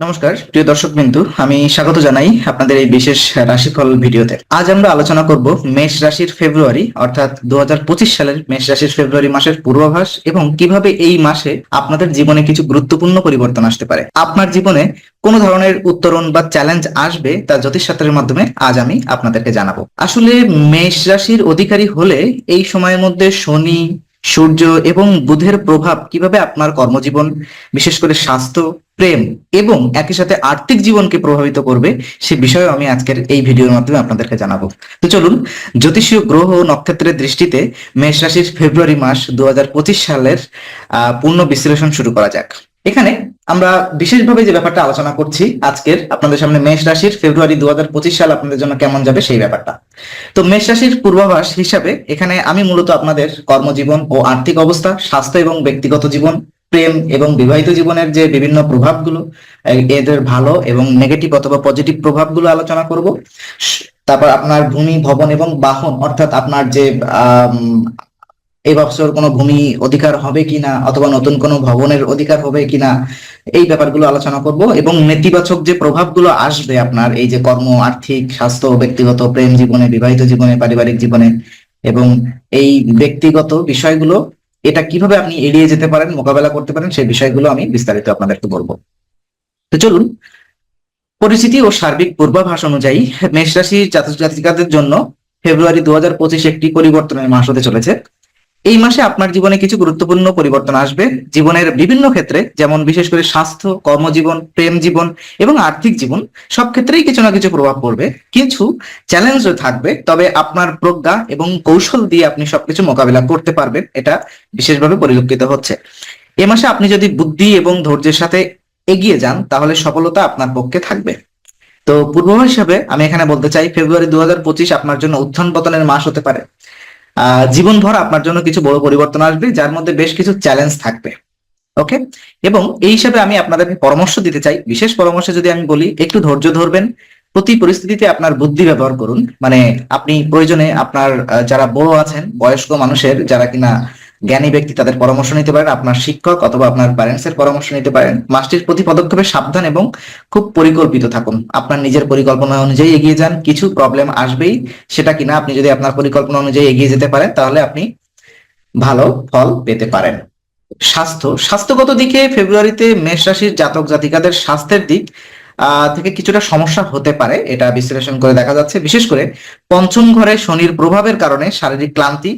নমস্কার, প্রিয় দর্শক বিন্দু, আমি স্বাগত জানাই আপনাদের এই বিশেষ রাশিফল ভিডিওতে। আজ আমরা আলোচনা করব মেষ রাশির ফেব্রুয়ারি, অর্থাৎ দুহাজার পঁচিশ সালের মেষ রাশির ফেব্রুয়ারি মাসের পূর্বাভাস এবং কীভাবে এই মাসে আপনাদের জীবনে কিছু গুরুত্বপূর্ণ পরিবর্তন আসতে পারে। আপনার জীবনে কোন ধরনের উত্তরণ বা চ্যালেঞ্জ আসবে তা জ্যোতিষশাস্ত্রের মাধ্যমে আজ আমি আপনাদেরকে জানাব। আসলে মেষ রাশির অধিকারী হলে এই সময়ের মধ্যে শনি সূর্য এবং বুধের প্রভাব কীভাবে আপনার কর্মজীবন বিশেষ করে স্বাস্থ্য প্রেম এবং একই সাথে আর্থিক জীবনকে প্রভাবিত করবে সে বিষয়ে আমি আজকের এই ভিডিওর মাধ্যমে আপনাদেরকে জানাব। তো চলুন জ্যোতিষীয় গ্রহ ও নক্ষত্রের দৃষ্টিতে মেষ রাশির ফেব্রুয়ারি মাস দু হাজার পঁচিশ সালের আহ, পূর্ণ বিশ্লেষণ শুরু করা যাক। এখানে আমরা বিশেষভাবে যে ব্যাপারটা আলোচনা করছি আজকের আপনাদের সামনে মেষ রাশির ফেব্রুয়ারি দু সাল আপনাদের জন্য কেমন যাবে সেই ব্যাপারটা। তো মেষ রাশির পূর্বাভাস হিসাবে এখানে আমি মূলত আপনাদের কর্মজীবন ও আর্থিক অবস্থা, স্বাস্থ্য এবং ব্যক্তিগত জীবন, প্রেম এবং বিবাহিত জীবনের যে বিভিন্ন প্রভাবগুলো এদের ভালো এবং নেগেটিভ অথবা পজিটিভ প্রভাবগুলো আলোচনা করব। তারপর আপনার ভূমি, ভবন এবং বাহন অর্থাৎ আপনার যে এই বছর কোনো ভূমি অধিকার হবে কিনা অথবা নতুন কোনো ভবনের অধিকার হবে কিনা এই ব্যাপারগুলো আলোচনা করব এবং নেতিবাচক যে প্রভাবগুলো আসবে আপনার এই যে কর্ম, আর্থিক, স্বাস্থ্য, ব্যক্তিগত প্রেম জীবনে, বিবাহিত জীবনে, পারিবারিক জীবনে এবং এই ব্যক্তিগত বিষয়গুলো, এটা কীভাবে আপনি এড়িয়ে যেতে পারেন, মোকাবেলা করতে পারেন, সেই বিষয়গুলো আমি বিস্তারিত আপনাদেরকে বলব। তো চলুন পরিচিতি ও সার্বিক পূর্বাভাস অনুযায়ী মেষ রাশি জাতক জাতিকাদের জন্য ফেব্রুয়ারি দু হাজার পঁচিশ একটি পরিবর্তনের মাস হতে চলেছে। এই মাসে আপনার জীবনে কিছু গুরুত্বপূর্ণ পরিবর্তন আসবে। জীবনের বিভিন্ন ক্ষেত্রে, যেমন বিশেষ করে স্বাস্থ্য, কর্মজীবন, প্রেম জীবন এবং আর্থিক জীবন, সব ক্ষেত্রেই কিছু না কিছু প্রভাব পড়বে। কিছু চ্যালেঞ্জও থাকবে, তবে আপনার প্রজ্ঞা এবং কৌশল দিয়ে আপনি সবকিছু মোকাবিলা করতে পারবেন। এটা বিশেষভাবে পরিলক্ষিত হচ্ছে। এ মাসে আপনি যদি বুদ্ধি এবং ধৈর্যের সাথে এগিয়ে যান, তাহলে সফলতা আপনার পক্ষে থাকবে। তো পূর্বাভাস হিসাবে আমি এখানে বলতে চাই, ফেব্রুয়ারি দু হাজার পঁচিশ আপনার জন্য উত্থান পতনের মাস হতে পারে। জীবনভর আপনার জন্য কিছু বড় পরিবর্তন আসবে, যার মধ্যে বেশ কিছু চ্যালেঞ্জ থাকবে ওকে এবং এই হিসাবে আমি আপনাদেরকে পরামর্শ দিতে চাই। বিশেষ পরামর্শ যদি আমি বলি, একটু ধৈর্য ধরবেন, প্রতি পরিস্থিতিতে আপনার বুদ্ধি ব্যবহার করুন। মানে আপনি প্রয়োজনে আপনার যারা বড় আছেন, বয়স্ক মানুষের, যারা কিনা জ্ঞানী ব্যক্তি তাদের পরামর্শ নিতে পারেন, আপনার শিক্ষক অথবা আপনার প্যারেন্টস এর পরামর্শ নিতে পারেন। মাসটির প্রতি পদক্ষেপে সাবধান এবং খুব পরিকল্পিত থাকুন। আপনার নিজের পরিকল্পনা অনুযায়ী এগিয়ে যান, কিছু প্রবলেম আসবেই, সেটা কিনা আপনি যদি আপনার পরিকল্পনা অনুযায়ী এগিয়ে যেতে পারেন, তাহলে আপনি ভালো ফল পেতে পারেন। স্বাস্থ্য, স্বাস্থ্যগত দিকে ফেব্রুয়ারিতে মেষ রাশির জাতক জাতিকাদের স্বাস্থ্যের দিক থেকে কিছুটা সমস্যা হতে পারে, এটা বিশ্লেষণ করে দেখা যাচ্ছে। বিশেষ করে পঞ্চম ঘরে শনির প্রভাবের কারণে শারীরিক ক্লান্তি,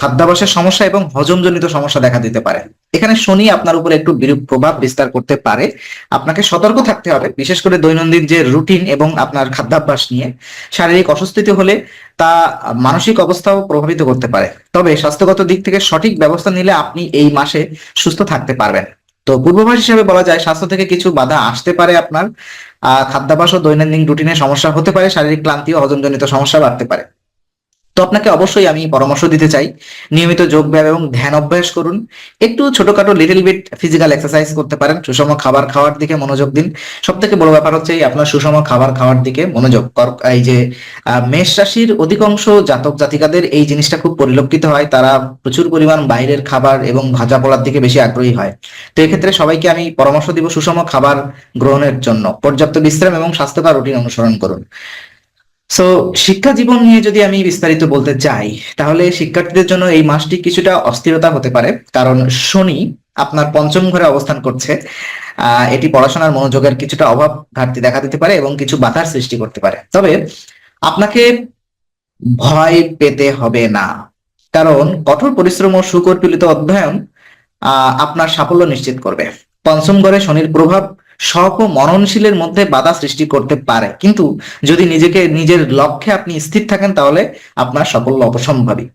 খাদ্যাভ্যাসের সমস্যা এবং হজমজনিত সমস্যা দেখা দিতে পারে। এখানে শনি আপনার উপর একটু বিরূপ প্রভাব বিস্তার করতে পারে। আপনাকে সতর্ক থাকতে হবে, বিশেষ করে দৈনন্দিন যে রুটিন এবং আপনার খাদ্যাভ্যাস নিয়ে। শারীরিক অসুস্থিতি হলে তা মানসিক অবস্থাও প্রভাবিত করতে পারে। তবে স্বাস্থ্যগত দিক থেকে সঠিক ব্যবস্থা নিলে আপনি এই মাসে সুস্থ থাকতে পারবেন। তো পূর্বাভাস হিসেবে বলা যায়, স্বাস্থ্য থেকে কিছু বাধা আসতে পারে আপনার। আহ, খাদ্যাভ্যাস ও দৈনন্দিন রুটিনে সমস্যা হতে পারে, শারীরিক ক্লান্তি ও হজমজনিত সমস্যা বাড়তে পারে। তো আপনাকে অবশ্যই আমি পরামর্শ দিতে চাই। নিয়মিত যোগ ব্যায়াম এবং ধ্যান অভ্যাস করুন। একটু ছোটখাটো লিটল বিট ফিজিক্যাল এক্সারসাইজ করতে পারেন। সুষম খাবার খাওয়ার দিকে মনোযোগ দিন। সব থেকে বড় ব্যাপার হচ্ছে আপনার সুষম খাবার খাওয়ার দিকে মনোযোগ। এই যে মেষ রাশির অধিকাংশ জাতক জাতিকাদের এই জিনিসটা খুব পরিলক্ষিত হয়। তারা প্রচুর পরিমাণ বাইরের খাবার এবং ভাজা পোড়ার দিকে বেশি আগ্রহী হয়। তো এক্ষেত্রে সবাইকে আমি পরামর্শ দিব সুষম খাবার গ্রহণের জন্য। পর্যাপ্ত বিশ্রাম এবং স্বাস্থ্যকর রুটিন অনুসরণ করুন। সো শিক্ষা জীবন নিয়ে যদি আমি বিস্তারিত বলতে চাই, তাহলে শিক্ষার্থীদের জন্য এই মাসটি কিছুটা অস্থিরতা হতে পারে। কারণ শনি আপনার পঞ্চম ঘরে অবস্থান করছে। এটি পড়াশোনার মনোযোগের কিছুটা অভাব ঘাটতি দেখা দিতে পারে এবং কিছু বাধার সৃষ্টি করতে পারে। তবে আপনাকে ভয় পেতে হবে না। কারণ কঠোর পরিশ্রম ও সুকল্পিত অধ্যয়ন আপনার সাফল্য নিশ্চিত করবে। পঞ্চম ঘরে শনির প্রভাব শখ ও মননশীলের মধ্যে বাধা সৃষ্টি করতে পারে। কিন্তু যদি নিজেকে, নিজের লক্ষ্যে আপনি স্থির থাকেন, তাহলে আপনার সাফল্য অবসম্ভাবী।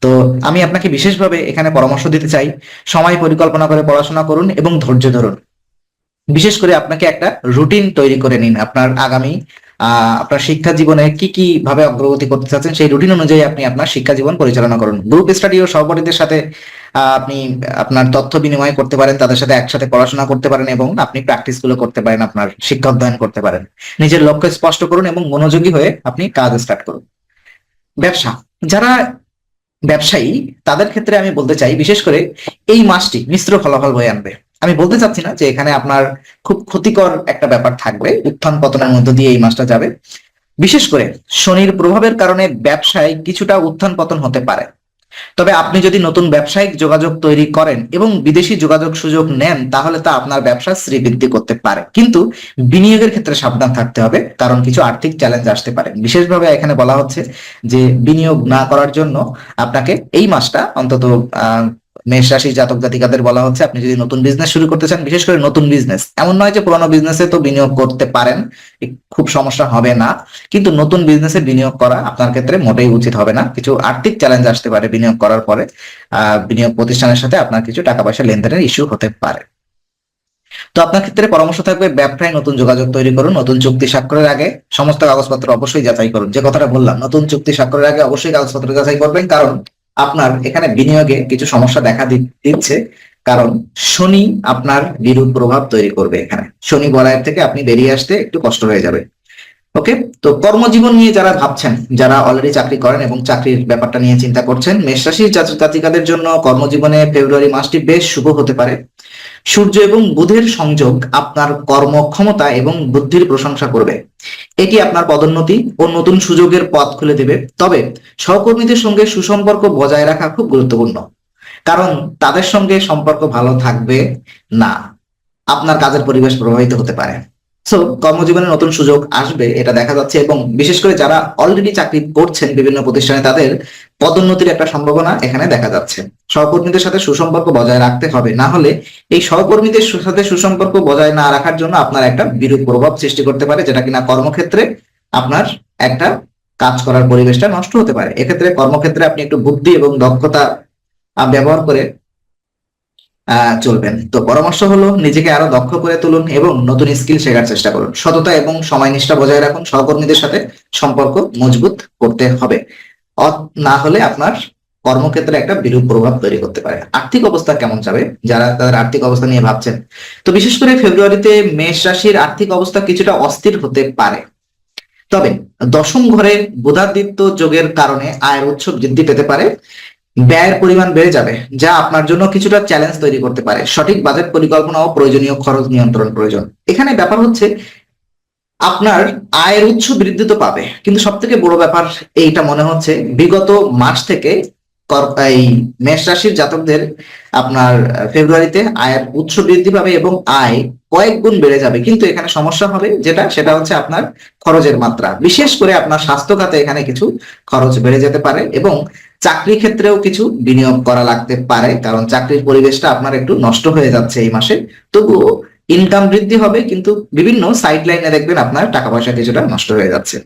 তো আমি আপনাকে বিশেষভাবে এখানে পরামর্শ দিতে চাই। সময় পরিকল্পনা করে পড়াশোনা করুন এবং ধৈর্য ধরুন। বিশেষ করে আপনাকে একটা রুটিন তৈরি করে নিন। আপনার আগামী আপনার শিক্ষা জীবনে কি কি ভাবে অগ্রগতি করতে চাচ্ছেন, সেই রুটিন অনুযায়ী আপনি আপনার শিক্ষা জীবন পরিচালনা করুন। গ্রুপ স্টাডি ও সহপাঠীদের সাথে আপনি আপনার তথ্য বিনিময় করতে পারেন, তাদের সাথে একসাথে পড়াশোনা করতে পারেন এবং আপনি প্র্যাকটিসগুলো করতে পারেন, আপনার শিক্ষা অধ্যয়ন করতে পারেন। নিজের লক্ষ্য স্পষ্ট করুন এবং মনোযোগী হয়ে আপনি কাজ স্টার্ট করুন। ব্যবসা, যারা ব্যবসায়ী, তাদের ক্ষেত্রে আমি বলতে চাই, বিশেষ করে এই মাসটি মিশ্র ফলাফল বয়ে আনবে। আমি বলতে চাচ্ছি না যে এখানে আপনার খুব ক্ষতিকর একটা ব্যাপার থাকবে, উত্থান পতনের মধ্য দিয়ে এই মাসটা যাবে। বিশেষ করে শনির প্রভাবের কারণে ব্যবসায় কিছুটা উত্থান পতন হতে পারে। তবে আপনি যদি নতুন ব্যবসায়িক যোগাযোগ তৈরি করেন এবং বিদেশি যোগাযোগ সুযোগ নেন, তাহলে তা আপনার ব্যবসা শ্রীবৃদ্ধি করতে পারে। কিন্তু বিনিয়োগের ক্ষেত্রে সাবধান থাকতে হবে, কারণ কিছু আর্থিক চ্যালেঞ্জ আসতে পারে। বিশেষভাবে এখানে বলা হচ্ছে যে বিনিয়োগ না করার জন্য আপনাকে এই মাসটা অন্তত মেষ রাশি জাতক জাতিকাদের বলা হচ্ছে, আপনি যদি নতুন বিজনেস শুরু করতে চান, বিশেষ করে নতুন বিজনেস এমন নয় যে পুরোনো বিজনেসে তো বিনিয়োগ করতে পারেন খুব সমস্যা হবে না, কিন্তু নতুন বিজনেসে বিনিয়োগ করা আপনার ক্ষেত্রে মোটেই উচিত হবে না। কিছু আর্থিক চ্যালেঞ্জ আসতে পারে বিনিয়োগ করার পরে বিনিয়োগ প্রতিষ্ঠানের সাথে আপনার কিছু টাকা পয়সা লেনদেনের ইস্যু হতে পারে। তো আপনার ক্ষেত্রে পরামর্শ থাকবে, ব্যবসায় নতুন যোগাযোগ তৈরি করুন, নতুন চুক্তি স্বাক্ষরের আগে সমস্ত কাগজপত্র অবশ্যই যাচাই করুন। যে কথাটা বললাম, নতুন চুক্তি স্বাক্ষরের আগে অবশ্যই কাগজপত্র যাচাই করবেন, কারণ আপনার এখানে বিনিয়োগে কিছু সমস্যা দেখা দিচ্ছে, কারণ শনি আপনার বিরূপ প্রভাব তৈরি করবে এখানে। শনি বলয়ের থেকে আপনি বেরিয়ে আসতে একটু কষ্ট হয়ে যাবে। ওকে? তো কর্মজীবন নিয়ে যারা ভাবছেন, যারা অলরেডি চাকরি করেন এবং চাকরির ব্যাপারটা নিয়ে চিন্তা করছেন মেষ রাশির জাতিকাদের জন্য কর্মজীবনে ফেব্রুয়ারি মাসটি বেশ শুভ হতে পারে। সূর্য এবং বুধের সংযোগ আপনার কর্মক্ষমতা এবং বুদ্ধির প্রশংসা করবে। এটি আপনার পদোন্নতি ও নতুন সুযোগের পথ খুলে দেবে। তবে সহকর্মীদের সঙ্গে সুসম্পর্ক বজায় রাখা খুব গুরুত্বপূর্ণ। কারণ তাদের সঙ্গে সম্পর্ক ভালো থাকবে না। আপনার কাজের পরিবেশ প্রভাবিত হতে পারে। সো কর্মজীবনে নতুন সুযোগ আসবে, এটা দেখা যাচ্ছে এবং বিশেষ করে যারা অলরেডি চাকরি করছেন বিভিন্ন প্রতিষ্ঠানে, তাদের পদোন্নতির একটা সম্ভাবনা এখানে দেখা যাচ্ছে। সহকর্মীদের সাথে সুসম্পর্ক বজায় রাখতে হবে, না হলে এই সহকর্মীদের সাথে সুসম্পর্ক বজায় না রাখার জন্য আপনার একটা বিরূপ প্রভাব সৃষ্টি করতে পারে, যেটা কিনা কর্মক্ষেত্রে আপনার একটা কাজ করার পরিবেশটা নষ্ট হতে পারে। এক্ষেত্রে কর্মক্ষেত্রে আপনি একটু বুদ্ধি এবং দক্ষতা ব্যবহার করে চলবেন। তো পরামর্শ হলো নিজেকে আরও দক্ষ করে তুলুন এবং নতুন স্কিল শেখার চেষ্টা করুন। সততা এবং সময়নিষ্ঠা বজায় রাখুন। সহকর্মীদের সাথে সম্পর্ক মজবুত করতে হবে। না হলে আপনার কর্মক্ষেত্রে একটা বিরূপ প্রভাব তৈরি করতে পারে। আর্থিক অবস্থা কেমন যাবে? যারা তাদের আর্থিক অবস্থা নিয়ে ভাবছেন। তো বিশেষ করে ফেব্রুয়ারিতে মেষ রাশির আর্থিক অবস্থা কিছুটা অস্থির হতে পারে। তবে দশম ঘরে বুধাদিত্য যোগের কারণে আয়ের উৎস বৃদ্ধি পেতে পারে। ব্যয়ের পরিমাণ বেড়ে যাবে, যা আপনার জন্য কিছুটা চ্যালেঞ্জ তৈরি করতে পারে। সঠিক বাজেট পরিকল্পনা ও প্রয়োজনীয় খরচ নিয়ন্ত্রণ প্রয়োজন। এখানে ব্যাপার হচ্ছে, আপনার আয়ের উৎস বৃদ্ধি তো পাবে, কিন্তু সব থেকে বড় ব্যাপার এইটা মনে হচ্ছে, বিগত মাস থেকে এই মেষ রাশির জাতকদের আপনার ফেব্রুয়ারিতে আয়ের উৎস বৃদ্ধি পাবে এবং আয় কয়েক গুণ বেড়ে যাবে। কিন্তু এখানে সমস্যা হবে যেটা, সেটা হচ্ছে আপনার খরচের মাত্রা। বিশেষ করে আপনার স্বাস্থ্য খাতে এখানে কিছু খরচ বেড়ে যেতে পারে এবং চাকরি ক্ষেত্রেও কিছু বিনিয়োগ করা লাগতে পারে, কারণ চাকরির পরিবেশটা আপনার একটু নষ্ট হয়ে যাচ্ছে এই মাসে। তবুও ইনকাম বৃদ্ধি হবে, কিন্তু বিভিন্ন সাইড লাইনে দেখবেন আপনার টাকা পয়সা কিছুটা নষ্ট হয়ে যাচ্ছে।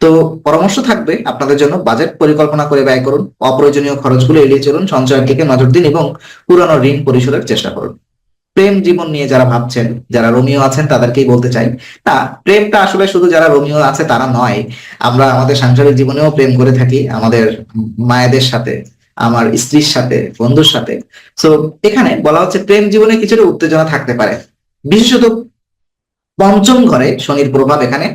তো পরামর্শ থাকবে আপনাদের জন্য বাজেট পরিকল্পনা করে ব্যয় করুন, অপ্রয়োজনীয় খরচগুলো এড়িয়ে চলুন সঞ্চয়ের দিকে নজর দিন এবং পুরানো ঋণ পরিশোধের চেষ্টা করুন। প্রেম জীবন নিয়ে যারা ভাবছেন, যারা রোমিও আছেন, তাদেরকেই বলতে চাই। না, প্রেমটা আসলে শুধু যারা রোমিও আছে তারা নয়। আমরা আমাদের সাংসারিক জীবনেও প্রেম করে থাকি আমাদের মায়েদের সাথে, আমার স্ত্রীর সাথে, বন্ধুর সাথে। তো এখানে বলা হচ্ছে প্রেম জীবনে কিছুটা উত্তেজনা থাকতে পারে। বিশেষত পঞ্চম ঘরে শনির প্রভাব এখানে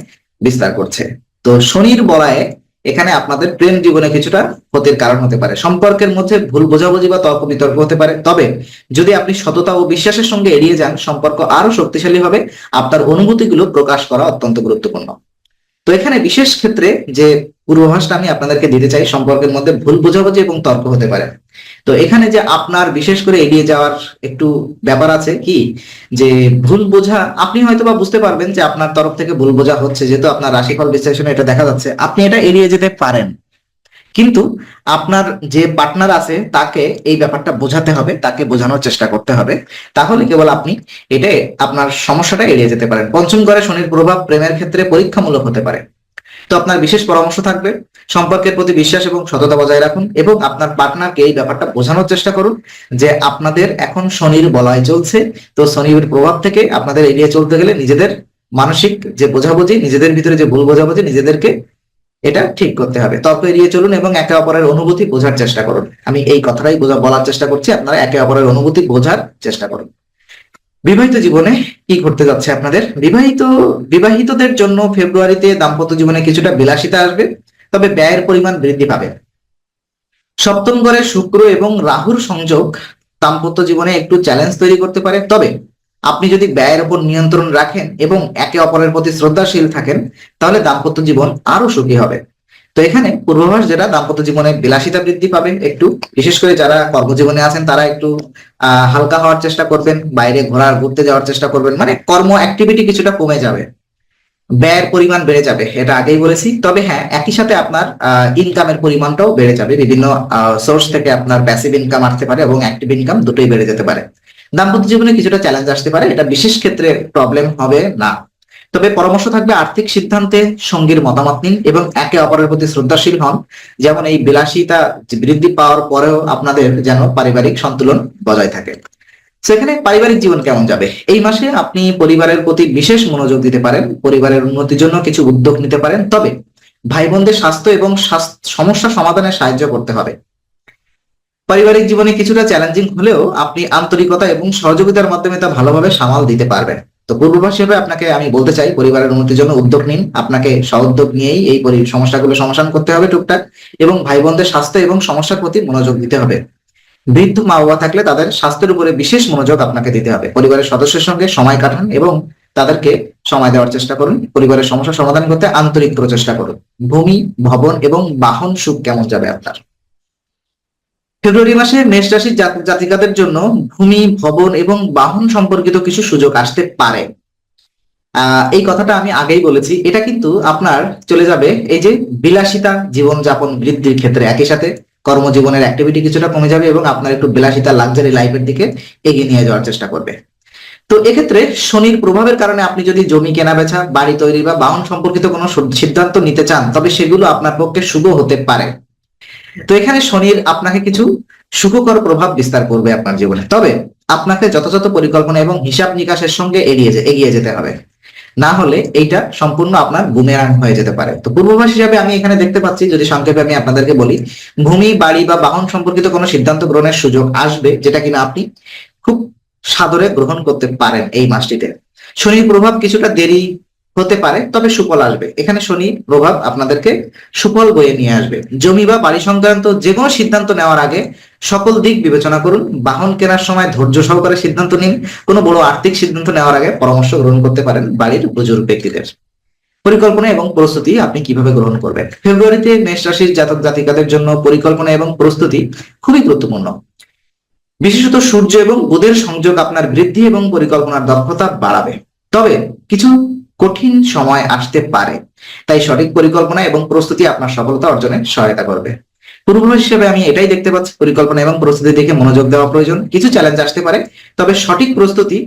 বিস্তার করছে। তো শনির বলায় এখানে আপনাদের প্রেম জীবনে কিছুটা ক্ষতির কারণ হতে পারে। সম্পর্কের মধ্যে ভুল বোঝাবুঝি বা তর্ক বিতর্ক হতে পারে। তবে যদি আপনি সততা ও বিশ্বাসের সঙ্গে এড়িয়ে যান, সম্পর্ক আরও শক্তিশালী হবে। আপনার অনুভূতিগুলো প্রকাশ করা অত্যন্ত গুরুত্বপূর্ণ। তো এখানে বিশেষ ক্ষেত্রে যে পূর্বাভাসটা আমি আপনাদেরকে দিতে চাই, সম্পর্কের মধ্যে ভুল বোঝাবুঝি এবং তর্ক হতে পারে। তো এখানে যে আপনার বিশেষ করে এড়িয়ে যাওয়ার একটু ব্যাপার আছে কি? যে ভুল বোঝা, আপনি হয়তো বা বুঝতে পারবেন যে আপনার তরফ থেকে ভুল বোঝা হচ্ছে, যেহেতু আপনার রাশিফল বিশ্লেষণে এটা দেখা যাচ্ছে। আপনি এটা এড়িয়ে যেতে পারেন। কিন্তু আপনার যে পার্টনার আছে, তাকে এই ব্যাপারটা বোঝাতে হবে, তাকে বোঝানোর চেষ্টা করতে হবে। তাহলে কেবল আপনি এটা আপনার সমস্যাটা এড়িয়ে যেতে পারেন। পঞ্চম ঘরে শনির প্রভাব প্রেমের ক্ষেত্রে পরীক্ষামূলক হতে পারে। তো আপনার বিশেষ পরামর্শ থাকবে। সম্পর্কের প্রতি বিশ্বাস এবং সততা বজায় রাখুন এবং আপনার পার্টনারকে এই ব্যাপারটা বোঝানোর চেষ্টা করুন যে আপনাদের এখন শনির বলয় চলছে। তো শনির প্রভাব থেকে আপনাদের এড়িয়ে চলতে গেলে নিজেদের মানসিক যে বোঝাবুঝি, নিজেদের ভিতরে যে ভুল বোঝাবুঝি, নিজেদেরকে এটা ঠিক করতে হবে। তর্ক এড়িয়ে চলুন এবং একে অপরের অনুভূতি বোঝার চেষ্টা করুন। আমি এই কথাটাই বোঝা, বলার চেষ্টা করছি। আপনারা একে অপরের অনুভূতি বোঝার চেষ্টা করুন। বিবাহিত জীবনে কি ঘটতে যাচ্ছে আপনাদের? বিবাহিত, বিবাহিতদের জন্য ফেব্রুয়ারিতে দাম্পত্য জীবনে কিছুটা বিলাসিতা আসবে, তবে ব্যয়ের পরিমাণ বৃদ্ধি পাবে। সপ্তম ঘরে শুক্র এবং রাহুর সংযোগ দাম্পত্য জীবনে একটু চ্যালেঞ্জ তৈরি করতে পারে। তবে আপনি যদি ব্যয়ের উপর নিয়ন্ত্রণ রাখেন এবং একে অপরের প্রতি শ্রদ্ধাশীল থাকেন, তাহলে দাম্পত্য জীবন আরও সুখী হবে। তো এখানে পূর্বাভাস যেটা, দাম্পত্য জীবনে বিলাসিতা বৃদ্ধি পাবে একটু। বিশেষ করে যারা কর্মজীবনে আছেন, তারা একটু হালকা হওয়ার চেষ্টা করবেন, বাইরে ঘোরার ঘুরতে যাওয়ার চেষ্টা করবেন। মানে কর্ম অ্যাক্টিভিটি কিছুটা কমে যাবে। ব্যয়ের পরিমাণ বেড়ে যাবে, এটা আগেই বলেছি। তবে হ্যাঁ একই সাথে আপনার ইনকামের পরিমাণটাও বেড়ে যাবে। বিভিন্ন সোর্স থেকে আপনার প্যাসিভ ইনকাম আসতে পারে এবং অ্যাক্টিভ ইনকাম দুটোই বেড়ে যেতে পারে। দাম্পত্য জীবনে কিছুটা চ্যালেঞ্জ আসতে পারে, এটা বিশেষ ক্ষেত্রে প্রবলেম হবে না। তবে পরামর্শ থাকবে আর্থিক সিদ্ধান্তে সঙ্গীর মতামত নিন এবং একে অপরের প্রতি শ্রদ্ধাশীল হন। যেমন এই বিলাসিতা বৃদ্ধি পাওয়ার পরেও আপনাদের যেন পারিবারিক সন্তুলন বজায় থাকে। সেখানে পারিবারিক জীবন কেমন যাবে? এই মাসে আপনি পরিবারের প্রতি বিশেষ মনোযোগ দিতে পারেন, পরিবারের উন্নতির জন্য কিছু উদ্যোগ নিতে পারেন। তবে ভাই বোনদের স্বাস্থ্য এবং সমস্যা সমাধানে সাহায্য করতে হবে। পারিবারিক জীবনে কিছুটা চ্যালেঞ্জিং হলেও আপনি আন্তরিকতা এবং সহযোগিতার মাধ্যমে তা ভালোভাবে সামাল দিতে পারবেন। তো পূর্বাভাস হিসেবে আপনাকে আমি বলতে চাই, পরিবারের উন্নতির জন্য উদ্যোগ নিন। আপনাকে সউদ্যোগ নিয়েই এই সমস্যাগুলো সমাধান করতে হবে টুকটাক এবং ভাই বোনদের স্বাস্থ্য এবং সমস্যার প্রতি মনোযোগ দিতে হবে। বৃদ্ধ মা বাবা থাকলে তাদের স্বাস্থ্যের উপরে বিশেষ মনোযোগ আপনাকে দিতে হবে। পরিবারের সদস্যের সঙ্গে সময় কাটান এবং তাদেরকে সময় দেওয়ার চেষ্টা করুন। পরিবারের সমস্যা সমাধান করতে আন্তরিক প্রচেষ্টা করুন। ভূমি, ভবন এবং বাহন সুখ কেমন যাবে আপনার? ফেব্রুয়ারি মাসে মেষ রাশির জাতিকাদের জন্য ভূমি, ভবন এবং বাহন সম্পর্কিত কিছু সুযোগ আসতে পারে। এই কথাটা আমি আগেই বলেছি। এটা কিন্তু আপনার চলে যাবে এই যে বিলাসিতা জীবনযাপন বৃদ্ধির ক্ষেত্রে একই সাথে কর্মজীবনের অ্যাক্টিভিটি কিছুটা কমে যাবে এবং আপনার একটু বিলাসিতা লাক্সারি লাইফের দিকে এগিয়ে নিয়ে যাওয়ার চেষ্টা করবে। তো এক্ষেত্রে শনির প্রভাবের কারণে আপনি যদি জমি কেনা বেচা বাড়ি তৈরি বা বাহন সম্পর্কিত কোনো সিদ্ধান্ত নিতে চান, তবে সেগুলো আপনার পক্ষে শুভ হতে পারে। তো এখানে শনির আপনাকে কিছু সুখকর প্রভাব বিস্তার করবে আপনার জীবনে। তবে আপনাকে যথাযথ পরিকল্পনা এবং হিসাব নিকাশের সঙ্গে এগিয়ে এগিয়ে যেতে হবে। না হলে এইটা সম্পূর্ণ আপনার বুমেরাং হয়ে যেতে পারে। তো পূর্বাভাস হিসাবে আমি এখানে দেখতে পাচ্ছি, যদি সংক্ষেপে আমি আপনাদেরকে বলি, ভূমি, বাড়ি বা বাহন সম্পর্কিত কোনো সিদ্ধান্ত গ্রহণের সুযোগ আসবে যেটা কিনা আপনি খুব সাদরে গ্রহণ করতে পারেন এই মাসটিতে। শনির প্রভাব কিছুটা দেরি হতে পারে, তবে সুফল আসবে। এখানে শনি প্রভাব আপনাদেরকে সুফল বয়ে নিয়ে আসবে। জমি বা বাড়ি সংক্রান্ত যে কোনো সিদ্ধান্ত নেওয়ার আগে সকল দিক বিবেচনা করুন। বাহন কেনার সময় ধৈর্য সহকারে সিদ্ধান্ত নিন। কোনো বড় আর্থিক সিদ্ধান্ত নেওয়ার আগে পরামর্শ গ্রহণ করতে পারেন বাড়ির বুজুর্গ ব্যক্তিদের। পরিকল্পনা এবং প্রস্তুতি আপনি কীভাবে গ্রহণ করবেন? ফেব্রুয়ারিতে মেষ রাশির জাতক জাতিকাদের জন্য পরিকল্পনা এবং প্রস্তুতি খুবই গুরুত্বপূর্ণ। বিশেষত সূর্য এবং বুধের সংযোগ আপনার বৃদ্ধি এবং পরিকল্পনার দক্ষতা বাড়াবে। তবে কিছু কঠিন সময় আসতে পারে। তাই সঠিক পরিকল্পনা এবং প্রস্তুতি আপনার সফলতা অর্জনে সহায়তা করবে। পূর্বাভাস হিসেবে আমি এটাই দেখতে পাচ্ছি, পরিকল্পনা এবং প্রস্তুতি দেখে মনোযোগ দেওয়া প্রয়োজন। কিছু চ্যালেঞ্জ আসতে পারে, তবে সঠিক প্রস্তুতি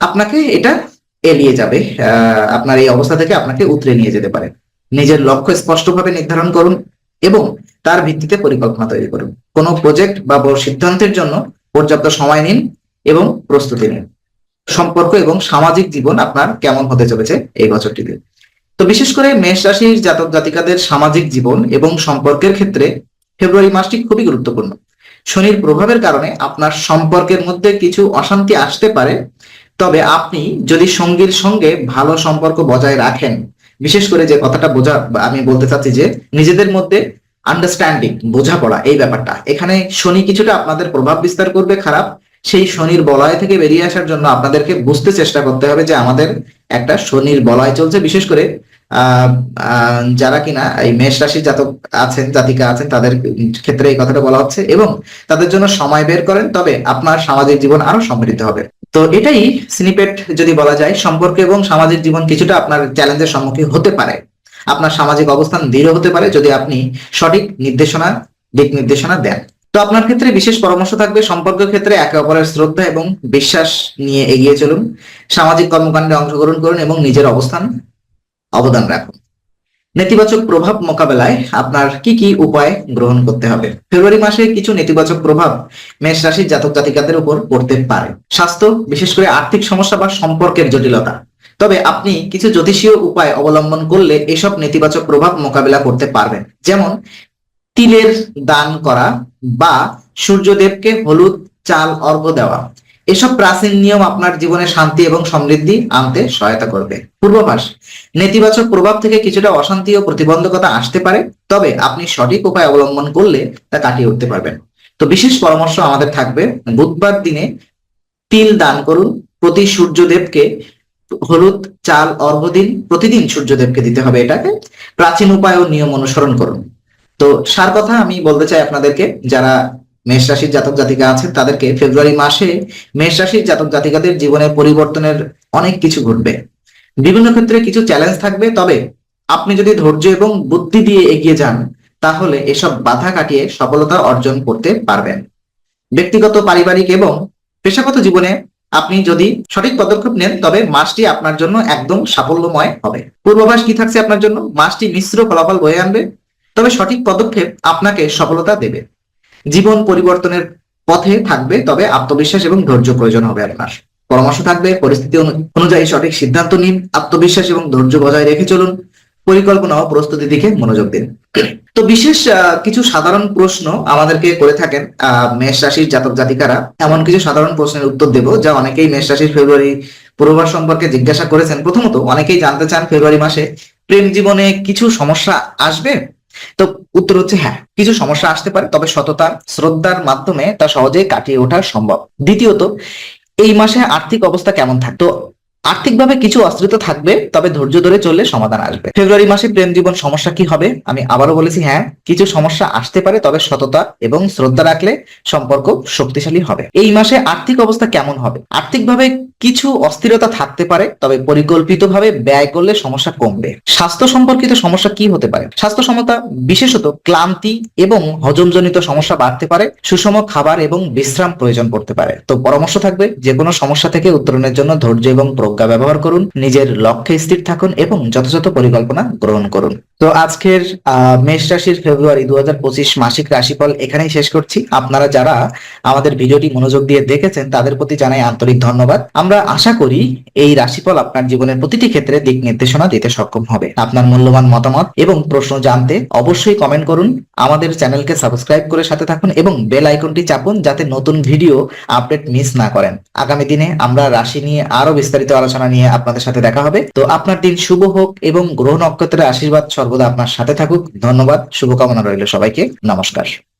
আপনাকে এটা এড়িয়ে যাবে আপনার এই অবস্থা থেকে আপনাকে উতরে নিয়ে যেতে পারে। নিজের লক্ষ্য স্পষ্টভাবে নির্ধারণ করুন এবং তার ভিত্তিতে পরিকল্পনা তৈরি করুন। কোনো প্রজেক্ট বা বড় সিদ্ধান্তের জন্য পর্যাপ্ত সময় নিন এবং প্রস্তুতি নিন। সম্পর্ক এবং সামাজিক জীবন আপনার কেমন হতে চলেছে এই বছরটিতে? তো বিশেষ করে মেষ রাশির জাতক জাতিকাদের সামাজিক জীবন এবং সম্পর্কের ক্ষেত্রে ফেব্রুয়ারি মাসটি খুবই গুরুত্বপূর্ণ। শনির প্রভাবের কারণে আপনার সম্পর্কের মধ্যে কিছু অশান্তি আসতে পারে, তবে আপনি যদি সঙ্গীর সঙ্গে ভালো সম্পর্ক বজায় রাখেন, বিশেষ করে যে কথাটা বোঝা, আমি বলতে চাচ্ছি যে নিজেদের মধ্যে আন্ডারস্ট্যান্ডিং বোঝাপড়া, এই ব্যাপারটা। এখানে শনি কিছুটা আপনাদের প্রভাব বিস্তার করবে, খারাপ সেই শনির বলয় থেকে বেরিয়ে আসার জন্য আপনাদেরকে বুঝতে চেষ্টা করতে হবে যে আমাদের একটা শনির বলয় চলছে। বিশেষ করে যারা কিনা এই মেষ রাশির জাতক আছেন, জাতিকা আছেন, তাদের ক্ষেত্রে এই কথাটা বলা হচ্ছে এবং তাদের জন্য সময় বের করেন, তবে আপনার সামাজিক জীবন আরও সমৃদ্ধ হবে। তো এটাই স্নিপেট যদি বলা যায়, সম্পর্ক এবং সামাজিক জীবন কিছুটা আপনার চ্যালেঞ্জের সম্মুখীন হতে পারে। আপনার সামাজিক অবস্থান দৃঢ় হতে পারে যদি আপনি সঠিক নির্দেশনা, দিক নির্দেশনা দেন। তো আপনার ক্ষেত্রে বিশেষ পরামর্শ থাকবে সম্পর্ক ক্ষেত্রে একে অপরের শ্রদ্ধা এবং বিশ্বাস নিয়ে এগিয়ে চলুন, সামাজিক কর্মকাণ্ডে অংশগ্রহণ করুন এবং নিজের অবস্থান অবদান রাখুন। নেতিবাচক প্রভাব মোকাবেলায় আপনার কি কি উপায় গ্রহণ করতে হবে? ফেব্রুয়ারি মাসে কিছু নেতিবাচক প্রভাব মেষ রাশির জাতক জাতিকাদের উপর পড়তে পারে। স্বাস্থ্য, বিশেষ করে আর্থিক সমস্যা বা সম্পর্কের জটিলতা। তবে আপনি কিছু জ্যোতিষীয় উপায় অবলম্বন করলে এসব নেতিবাচক প্রভাব মোকাবেলা করতে পারবেন। যেমন তিলের দান করা বা সূর্যদেবকে হলুদ, চাল অর্ঘ্য দেওয়া। এসব প্রাচীন নিয়ম আপনার জীবনে শান্তি এবং সমৃদ্ধি আনতে সহায়তা করবে। পূর্বাভাস, নেতিবাচক প্রভাব থেকে কিছুটা অশান্তি ও প্রতিবন্ধকতা আসতে পারে, তবে আপনি সঠিক উপায় অবলম্বন করলে তা কাটিয়ে উঠতে পারবেন। তো বিশেষ পরামর্শ আমাদের থাকবে, বুধবার দিনে তিল দান করুন, প্রতি সূর্যদেবকে হলুদ, চাল, অর্ঘ দিন, প্রতিদিন সূর্যদেবকে দিতে হবে এটাকে। প্রাচীন উপায় ও নিয়ম অনুসরণ করুন। তো সার কথা আমি বলতে চাই আপনাদেরকে, যারা মেষ রাশির জাতক জাতিকা আছেন তাদেরকে ফেব্রুয়ারি মাসে মেষ রাশির জাতক জাতিকাদের জীবনে পরিবর্তনের অনেক কিছু ঘটবে। বিভিন্ন ক্ষেত্রে কিছু চ্যালেঞ্জ থাকবে, তবে আপনি যদি ধৈর্য এবং বুদ্ধি দিয়ে এগিয়ে যান, তাহলে এসব বাধা কাটিয়ে সফলতা অর্জন করতে পারবেন। ব্যক্তিগত, পারিবারিক এবং পেশাগত জীবনে আপনি যদি সঠিক পদক্ষেপ নেন, তবে মাসটি আপনার জন্য একদম সাফল্যময় হবে। পূর্বাভাস কি থাকছে আপনার জন্য? মাসটি মিশ্র ফলাফল বয়ে আনবে। তবে সঠিক পদক্ষেপ আপনাকে সফলতা দেবে। জীবন পরিবর্তনের পথে থাকবে, তবে আত্মবিশ্বাস এবং ধৈর্য প্রয়োজন হবে আপনার। পরামর্শ থাকবে, পরিস্থিতি অনুযায়ী সঠিক সিদ্ধান্ত নিন, আত্মবিশ্বাস এবং ধৈর্য বজায় রেখে চলুন, পরিকল্পনা ও প্রস্তুতি দিকে মনোযোগ দিন। তো বিশেষ কিছু সাধারণ প্রশ্ন আমাদেরকে করে থাকেন মেষ রাশির জাতক জাতিকারা। এমন কিছু সাধারণ প্রশ্নের উত্তর দেব, যা অনেকেই মেষ রাশির ফেব্রুয়ারি পূর্বাভাস সম্পর্কে জিজ্ঞাসা করেছেন। প্রথমত, অনেকেই জানতে চান ফেব্রুয়ারি মাসে প্রেম জীবনে কিছু সমস্যা আসবে? তো উত্তর হচ্ছে হ্যাঁ কিছু সমস্যা আসতে পারে, তবে সততা শ্রদ্ধার মাধ্যমে তা সহজে কাটিয়ে ওঠা সম্ভব। দ্বিতীয়ত, এই মাসে আর্থিক অবস্থা কেমন থাকতো আর্থিকভাবে কিছু অস্থিরতা থাকবে, তবে ধৈর্য ধরে চললে সমাধান আসবে। ফেব্রুয়ারি মাসে প্রেম জীবন সমস্যা কি হবে? আমি আবারও বলেছি হ্যাঁ কিছু সমস্যা আসতে পারে, তবে সততা এবং শ্রদ্ধা রাখলে সম্পর্ক শক্তিশালী হবে। এই মাসে আর্থিক অবস্থা কেমন হবে? আর্থিকভাবে কিছু অস্থিরতা থাকতে পারে, তবে পরিকল্পিতভাবে ব্যয় করলে সমস্যা কমবে। স্বাস্থ্য সম্পর্কিত সমস্যা কি হতে পারে? স্বাস্থ্য সমতা বিশেষত ক্লান্তি এবং হজমজনিত সমস্যা বাড়তে পারে, সুষম খাবার এবং বিশ্রাম প্রয়োজন পড়তে পারে। তো পরামর্শ থাকবে যে কোনো সমস্যা থেকে উত্তরণের জন্য ধৈর্য এবং প্রজ্ঞা ব্যবহার করুন, নিজের লক্ষ্যে স্থির থাকুন এবং যথাযথ পরিকল্পনা গ্রহণ করুন। তো আজকের মেষ রাশির ফেব্রুয়ারি দু মাসিক রাশিফল এখানেই শেষ করছি। আপনারা যারা আমাদের ভিডিওটি মনোযোগ দিয়ে দেখেছেন, তাদের প্রতি জানাই আন্তরিক ধন্যবাদ। আমরা আশা করি এই রাশিফল আপনার জীবনের প্রতিটি ক্ষেত্রে দিক নির্দেশনা দিতে সক্ষম হবে। আপনার মূল্যবান মতামত এবং প্রশ্ন জানতে অবশ্যই কমেন্ট করুন, আমাদের চ্যানেলকে সাবস্ক্রাইব করে সাথে থাকুন এবং বেল আইকনটি চাপুন যাতে নতুন ভিডিও আপডেট মিস না করেন। আগামী দিনে আমরা রাশি নিয়ে আরও বিস্তারিত আলোচনা নিয়ে আপনাদের সাথে দেখা হবে। তো আপনার দিন শুভ হোক এবং গ্রহ নক্ষত্রের আশীর্বাদ সর্বদা আপনার সাথে থাকুক। ধন্যবাদ, শুভকামনা রইল সবাইকে। নমস্কার।